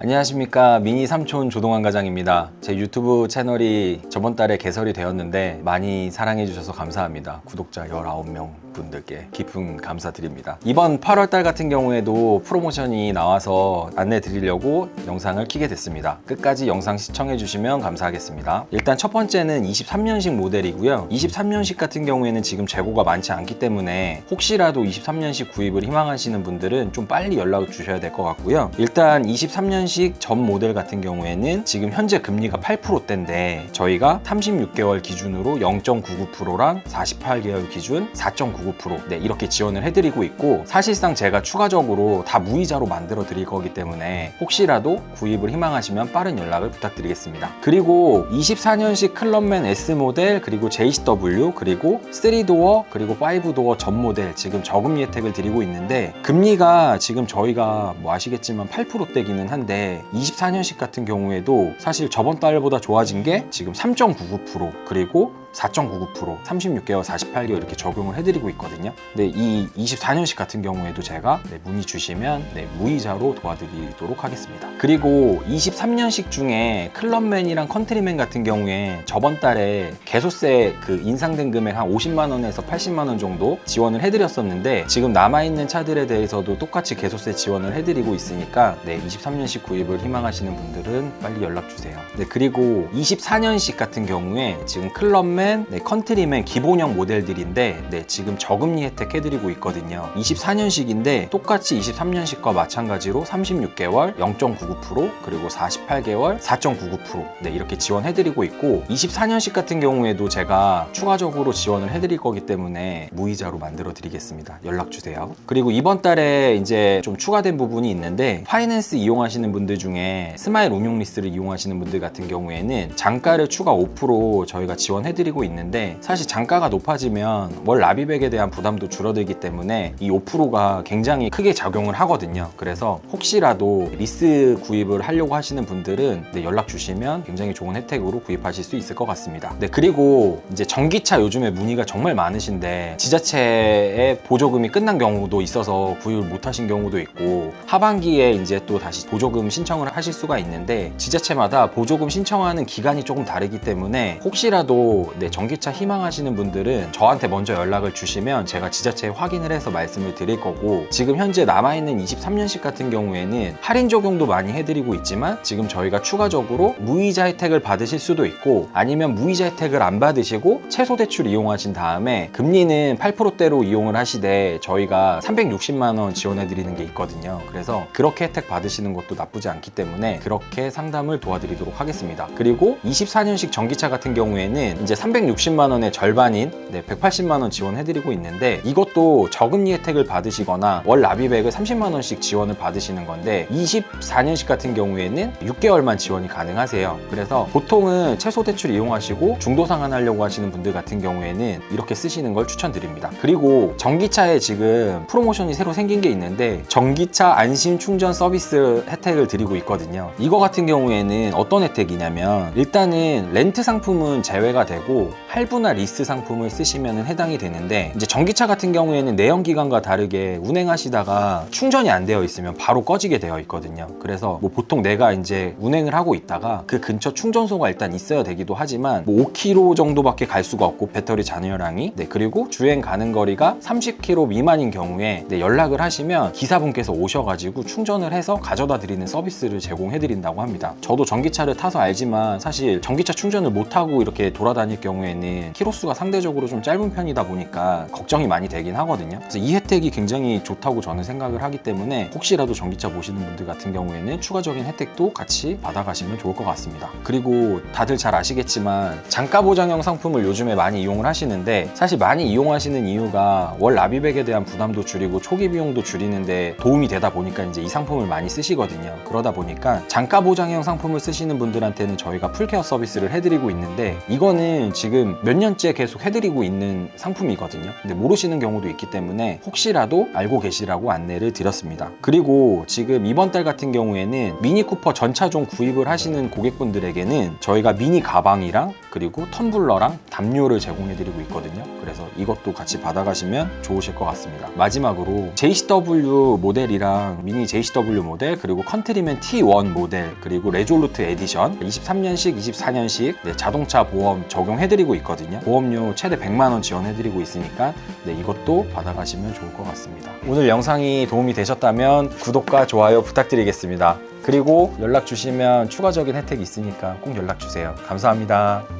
안녕하십니까. 미니 삼촌 조동환 과장입니다. 제 유튜브 채널이 저번 달에 개설이 되었는데 많이 사랑해 주셔서 감사합니다. 구독자 19명 분들께 깊은 감사드립니다. 이번 8월 달 같은 경우에도 프로모션이 나와서 안내 드리려고 영상을 키게 됐습니다. 끝까지 영상 시청해 주시면 감사하겠습니다. 일단 첫 번째는 23년식 모델이고요. 23년식 같은 경우에는 지금 재고가 많지 않기 때문에 혹시라도 23년식 구입을 희망하시는 분들은 좀 빨리 연락을 주셔야 될 것 같고요. 일단 23년 식 전 모델 같은 경우에는 지금 현재 금리가 8%대인데 저희가 36개월 기준으로 0.99%랑 48개월 기준 4.99% 네, 이렇게 지원을 해드리고 있고 사실상 제가 추가적으로 다 무이자로 만들어 드릴 거기 때문에 혹시라도 구입을 희망하시면 빠른 연락을 부탁드리겠습니다. 그리고 24년식 클럽맨 S 모델 그리고 JCW 그리고 3도어 그리고 5도어 전 모델 지금 저금리 혜택을 드리고 있는데 금리가 지금 저희가 뭐 아시겠지만 8%대기는 한데 24년식 같은 경우에도 사실 저번 달보다 좋아진 게 지금 3.99% 그리고 4.99% 36개월 48개월 이렇게 적용을 해드리고 있거든요. 근데 이 24년식 같은 경우에도 제가 네, 문의 주시면 네, 무이자로 도와드리도록 하겠습니다. 그리고 23년식 중에 클럽맨이랑 컨트리맨 같은 경우에 저번 달에 개소세 그 인상된 금액 한 50만 원에서 80만 원 정도 지원을 해드렸었는데 지금 남아있는 차들에 대해서도 똑같이 개소세 지원을 해드리고 있으니까 네, 23년식 구입을 희망하시는 분들은 빨리 연락 주세요. 네, 그리고 24년식 같은 경우에 지금 클럽맨 네, 컨트리맨 기본형 모델들인데 네, 지금 저금리 혜택 해드리고 있거든요. 24년식인데 똑같이 23년식과 마찬가지로 36개월 0.99% 그리고 48개월 4.99% 네, 이렇게 지원해드리고 있고 24년식 같은 경우에도 제가 추가적으로 지원을 해드릴 거기 때문에 무이자로 만들어 드리겠습니다. 연락 주세요. 그리고 이번 달에 이제 좀 추가된 부분이 있는데 파이낸스 이용하시는 분들 중에 스마일 운용 리스를 이용하시는 분들 같은 경우에는 장가를 추가 5% 저희가 지원해드리 고 있는데 사실 장가가 높아지면 월 납입액에 대한 부담도 줄어들기 때문에 이 5%가 굉장히 크게 작용을 하거든요. 그래서 혹시라도 리스 구입을 하려고 하시는 분들은 네, 연락 주시면 굉장히 좋은 혜택으로 구입하실 수 있을 것 같습니다. 네, 그리고 이제 전기차 요즘에 문의가 정말 많으신데 지자체의 보조금이 끝난 경우도 있어서 구입을 못 하신 경우도 있고 하반기에 이제 또 다시 보조금 신청을 하실 수가 있는데 지자체마다 보조금 신청하는 기간이 조금 다르기 때문에 혹시라도 네, 전기차 희망하시는 분들은 저한테 먼저 연락을 주시면 제가 지자체에 확인을 해서 말씀을 드릴 거고 지금 현재 남아있는 23년식 같은 경우에는 할인 적용도 많이 해드리고 있지만 지금 저희가 추가적으로 무이자 혜택을 받으실 수도 있고 아니면 무이자 혜택을 안 받으시고 채소 대출 이용하신 다음에 금리는 8%대로 이용을 하시되 저희가 360만 원 지원해 드리는 게 있거든요. 그래서 그렇게 혜택 받으시는 것도 나쁘지 않기 때문에 그렇게 상담을 도와드리도록 하겠습니다. 그리고 24년식 전기차 같은 경우에는 이제 360만 원의 절반인 네, 180만 원 지원해 드리고 있는데 이것도 저금리 혜택을 받으시거나 월 납입액을 30만 원씩 지원을 받으시는 건데 24년식 같은 경우에는 6개월만 지원이 가능하세요. 그래서 보통은 채소 대출 이용하시고 중도 상환하려고 하시는 분들 같은 경우에는 이렇게 쓰시는 걸 추천드립니다. 그리고 전기차에 지금 프로모션이 새로 생긴 게 있는데 전기차 안심 충전 서비스 혜택을 드리고 있거든요. 이거 같은 경우에는 어떤 혜택이냐면 일단은 렌트 상품은 제외가 되고 할부나 리스 상품을 쓰시면 해당이 되는데 이제 전기차 같은 경우에는 내연 기관과 다르게 운행하시다가 충전이 안 되어 있으면 바로 꺼지게 되어 있거든요. 그래서 뭐 보통 내가 이제 운행을 하고 있다가 그 근처 충전소가 일단 있어야 되기도 하지만 뭐 5km 정도밖에 갈 수가 없고 배터리 잔여량이 네 그리고 주행 가는 거리가 30km 미만인 경우에 네, 연락을 하시면 기사분께서 오셔가지고 충전을 해서 가져다 드리는 서비스를 제공해 드린다고 합니다. 저도 전기차를 타서 알지만 사실 전기차 충전을 못 하고 이렇게 돌아다닐 경우 에는 키로수가 상대적으로 좀 짧은 편이다 보니까 걱정이 많이 되긴 하거든요. 그래서 이 혜택이 굉장히 좋다고 저는 생각을 하기 때문에 혹시라도 전기차 보시는 분들 같은 경우에는 추가적인 혜택도 같이 받아가시면 좋을 것 같습니다. 그리고 다들 잘 아시겠지만 장가 보장형 상품을 요즘에 많이 이용을 하시는데 사실 많이 이용하시는 이유가 월 납입액에 대한 부담도 줄이고 초기 비용도 줄이는데 도움이 되다 보니까 이제 이 상품을 많이 쓰시거든요. 그러다 보니까 장가 보장형 상품을 쓰시는 분들한테는 저희가 풀케어 서비스를 해드리고 있는데 이거는 지금 몇 년째 계속 해드리고 있는 상품이거든요. 근데 모르시는 경우도 있기 때문에 혹시라도 알고 계시라고 안내를 드렸습니다. 그리고 지금 이번 달 같은 경우에는 미니 쿠퍼 전차종 구입을 하시는 고객분들에게는 저희가 미니 가방이랑 그리고 텀블러랑 담요를 제공해드리고 있거든요. 그래서 이것도 같이 받아가시면 좋으실 것 같습니다. 마지막으로 JCW 모델이랑 미니 JCW 모델 그리고 컨트리맨 T1 모델 그리고 레졸루트 에디션 23년식, 24년식 네, 자동차 보험 적용 해드리고 있거든요. 보험료 최대 100만 원 지원해드리고 있으니까 네, 이것도 받아가시면 좋을 것 같습니다. 오늘 영상이 도움이 되셨다면 구독과 좋아요 부탁드리겠습니다. 그리고 연락 주시면 추가적인 혜택이 있으니까 꼭 연락 주세요. 감사합니다.